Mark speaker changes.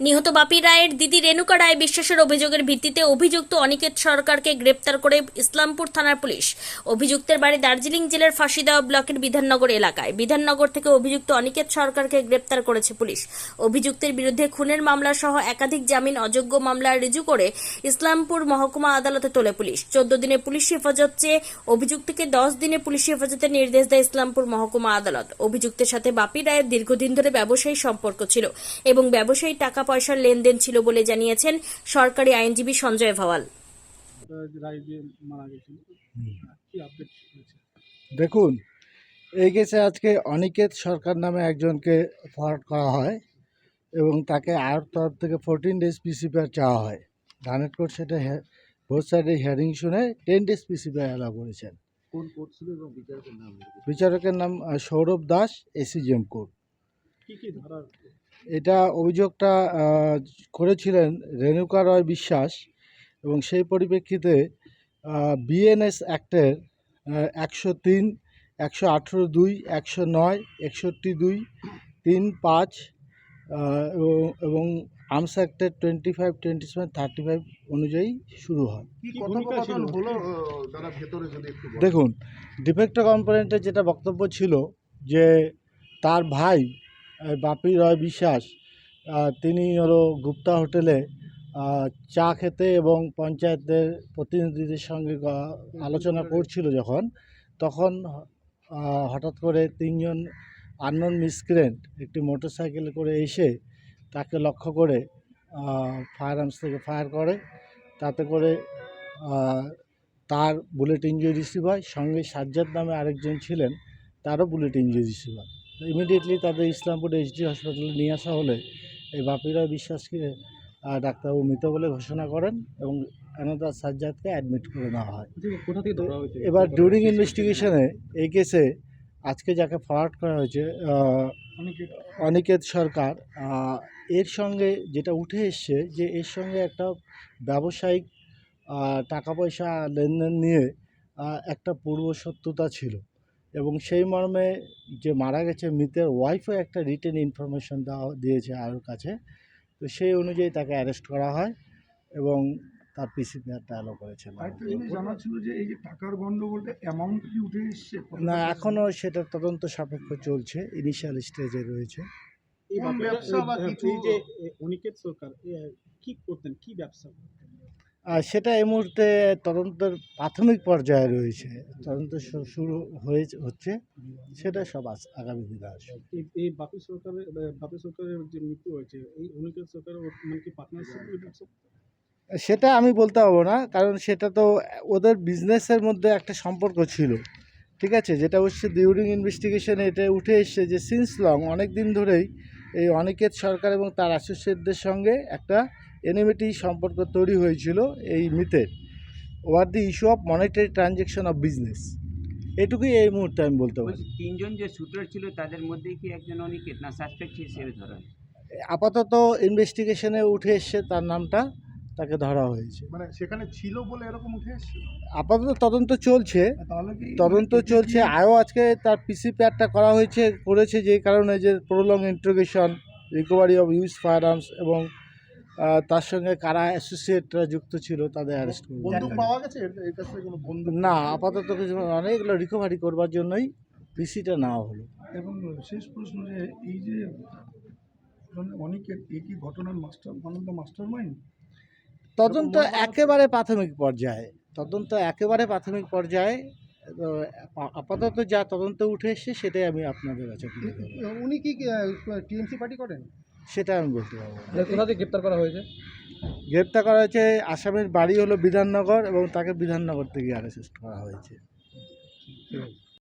Speaker 1: নিহত বাপি রায়ের দিদি রেণুকা রায় বিশ্বাসের অভিযোগের ভিত্তিতে অভিযুক্ত অনিকেত সরকারকে গ্রেপ্তার করে ইসলামপুর থানার পুলিশ। অভিযুক্তের বাড়ি দার্জিলিং জেলার ফাঁসিদেওয়া ব্লকের বিধাননগর এলাকায়। বিধাননগর থেকে অভিযুক্ত অনিকেত সরকারকে গ্রেপ্তার করেছে পুলিশ। অভিযুক্তের বিরুদ্ধে খুনের মামলা সহ একাধিক জামিন অযোগ্য মামলা রিজু করে ইসলামপুর মহকুমা আদালতে তোলে পুলিশ। চোদ্দ দিনে পুলিশ হেফাজত চেয়ে অভিযুক্তকে দশ দিনে পুলিশ হেফাজতের নির্দেশ দেয় ইসলামপুর মহকুমা আদালত। অভিযুক্তের সাথে বাপি রায়ের দীর্ঘদিন ধরে ব্যবসায়ী সম্পর্ক ছিল এবং ব্যবসায়ী টাকা পয়সার লেনদেন ছিল বলে জানিয়েছেন সরকারি আইনজীবী সঞ্জয় ভাওয়াল।
Speaker 2: দেখুন এই কেসে আজকে অনিকেত সরকার নামে একজনকে ফরওয়ার্ড করা হয় এবং তাকে আর তরফ থেকে ফোরটিন ডেজ পিসিপিআর চাওয়া হয়। ধানের কোর্ট সেটা বোথ সাইডে হিয়ারিং শুনে টেন ডেজ পিসিপিআর অ্যালাউ করেছেন।
Speaker 3: কোন কোর্ট ছিল এবং বিচারকের নাম?
Speaker 2: বিচারকের নাম আহ, সৌরভ দাস এসিজিএম কোর্ট
Speaker 3: কি কি ধারা
Speaker 2: এটা অভিযোগটা করেছিলেন রেণুকা রয় বিশ্বাস এবং সেই পরিপ্রেক্ষিতে বিএনএস অ্যাক্টের একশো তিন একশো আঠেরো দুই একশো নয় একষট্টি দুই তিন পাঁচ এবং- এবং arms অ্যাক্টের twenty five twenty seven thirty five অনুযায়ী শুরু হয়। দেখুন ডিফেক্টো কম্পোনেন্টের যেটা বক্তব্য ছিল যে তার ভাই বাপি রয় বিশ্বাস তিনি হলো গুপ্তা হোটেলে চা খেতে এবং পঞ্চায়েতের প্রতিনিধিদের সঙ্গে আলোচনা করছিল যখন, তখন হঠাৎ করে তিনজন আননোন মিসক্রেন্ট একটি মোটরসাইকেলে করে এসে তাকে লক্ষ্য করে ফায়ার আর্মস থেকে ফায়ার করে, তাতে করে তার বুলেট ইঞ্জুরি রিসিভ হয়। সঙ্গে সাজ্জাদ নামে আরেকজন ছিলেন, তারও বুলেট ইঞ্জুরি রিসিভ হয়। ইমিডিয়েটলি তাদের ইসলামপুর এইচডি হাসপাতালে নিয়ে আসা হলে এই বাপিরা বিশ্বাসকে ডাক্তারবাবু মৃত বলে ঘোষণা করেন এবং অ্যানাদার সাজ্জাদকে অ্যাডমিট করে নেওয়া হয়। এবার ডিউরিং ইনভেস্টিগেশনে এই কেসে আজকে যাকে ফরওয়ার্ড করা হয়েছে অনিকেত। সরকার এর সঙ্গে যেটা উঠে এসছে যে এর সঙ্গে একটা ব্যবসায়িক টাকা পয়সা লেনদেন নিয়ে একটা পূর্ব শত্রুতা ছিল। এবং সেই মর্মে যে মারা গেছে মৃতের ওয়াইফও একটা রিটেন ইনফরমেশন দেওয়া দিয়েছে আরোর কাছে। তো সেই অনুযায়ী তাকে অ্যারেস্ট করা হয় এবং তার পিসিপিআরটা অ্যালো করেছে
Speaker 4: জানা ছিল যে এই যে টাকার গন্ডগোলটা অ্যামাউন্ট কি উঠে এসছে?
Speaker 2: না এখনও সেটা তদন্ত সাপেক্ষ চলছে ইনিশিয়াল স্টেজে রয়েছে।
Speaker 3: এই
Speaker 4: ব্যবসা বা কিছু-
Speaker 3: যে অনিকেত সরকার কি করতেন? কি ব্যবসা
Speaker 2: সেটা এই মুহূর্তে তদন্তের প্রাথমিক পর্যায়ে রয়েছে। তদন্ত শুরু হয়ে হচ্ছে সেটা সব আস- আগামী দিনে আসবে।
Speaker 3: এই বাপি সরকারের বাপি সরকারের যে মৃত্যু হয়েছে এই অনিকেত সরকারের মানে কি পার্টনারশিপ
Speaker 2: সেটা আমি বলতে পারব না কারণ সেটা তো ওদের বিজনেসের মধ্যে একটা সম্পর্ক ছিল। ঠিক আছে? যেটা হচ্ছে ডিউরিং ইনভেস্টিগেশনে এটা উঠে এসছে যে সিন্স লং অনেক দিন ধরেই এই অনিকেত সরকার এবং তার অ্যাসোসিয়েটদের সঙ্গে একটা এনিমিটি সম্পর্ক তৈরি হয়েছিল এই মৃতের war the issue of monetary transaction of business এটুকুই এই মুহূর্তে আমি বলতে পারি।
Speaker 5: তিনজন যে শুটার ছিল তাদের মধ্যে কি একজন অনিকেত না সাসপেক্ট হিসেবে ধরা?
Speaker 2: আপাতত ইনভেস্টিগেশনে উঠে এসছে তার নামটা তাকে ধরা হয়েছে।
Speaker 4: মানে সেখানে ছিল বলে এরকম উঠে এসছে
Speaker 2: আপাতত তদন্ত চলছে। তদন্ত চলছে। আয়ও আজকে তার পিসি প্যাডটা করা হয়েছে করেছে যে কারণে যে prolong interrogation recovery of use firearms এবং তার সঙ্গে কারা অ্যাসোসিয়েটরা যুক্ত ছিল তাদের অ্যারেস্ট
Speaker 4: বন্দুক পাওয়া গেছে? এর কাছ কোনো বন্দুক?
Speaker 2: না আপাতত কিছু অনেকগুলো রিকভারি করবার জন্যই পিসিটা নেওয়া হলো।
Speaker 4: এবং শেষ প্রশ্ন যে এই যে অনেকের এই কি ঘটনার মাস্টার আনন্দ মাস্টার মাইন্ড
Speaker 2: তদন্ত একেবারে প্রাথমিক পর্যায়ে। তদন্ত একেবারে প্রাথমিক পর্যায়ে আপাতত যা তদন্ত উঠে এসছে সেটাই আমি আপনাদের কাছে
Speaker 4: উনি কি টিএমসি পার্টি করেন?
Speaker 2: সেটা আমি বলতে পারব না।
Speaker 3: কোথা থেকে গ্রেপ্তার করা হয়েছে?
Speaker 2: গ্রেপ্তার করা হয়েছে আসামের বাড়ি হলো বিধাননগর এবং তাকে বিধাননগর থেকে অ্যারেস্ট করা হয়েছে।